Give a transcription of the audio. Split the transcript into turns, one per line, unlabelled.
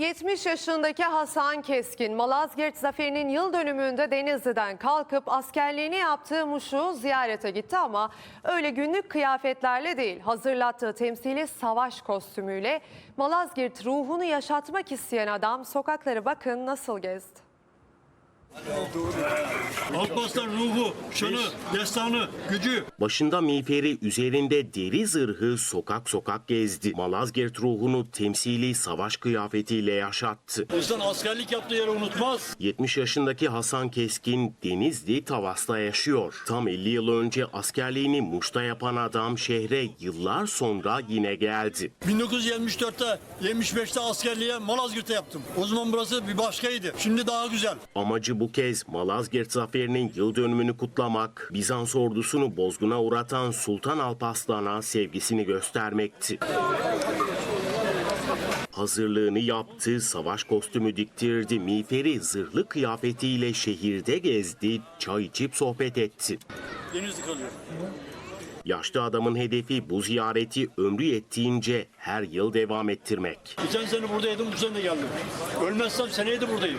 70 yaşındaki Hasan Keskin, Malazgirt Zaferi'nin yıl dönümünde Denizli'den kalkıp askerliğini yaptığı Muş'u ziyarete gitti ama öyle günlük kıyafetlerle değil, hazırlattığı temsili savaş kostümüyle Malazgirt ruhunu yaşatmak isteyen adam sokakları bakın nasıl gezdi.
Alparslan ruhu, şanı, destanı, gücü.
Başında miğferi üzerinde deri zırhı sokak sokak gezdi. Malazgirt ruhunu temsili savaş kıyafetiyle yaşattı.
İnsan askerlik yaptığı yeri unutmaz.
70 yaşındaki Hasan Keskin Denizli Tavas'ta yaşıyor. Tam 50 yıl önce askerliğini Muş'ta yapan adam şehre yıllar sonra yine geldi.
1974'te, 75'te askerliğe Malazgirt'te yaptım. O zaman burası bir başkaydı. Şimdi daha güzel.
Amacı bu kez Malazgirt zaferinin yıl dönümünü kutlamak, Bizans ordusunu bozguna uğratan Sultan Alparslan'a sevgisini göstermekti. Hazırlığını yaptı, savaş kostümü diktirdi, miğferi zırhlı kıyafetiyle şehirde gezdi, çay içip sohbet etti.
Denizli kalıyor.
Yaşlı adamın hedefi bu ziyareti ömrü yettiğince her yıl devam ettirmek.
Geçen sene buradaydım, bu sene de geldim. Ölmezsem seneye de buradayım.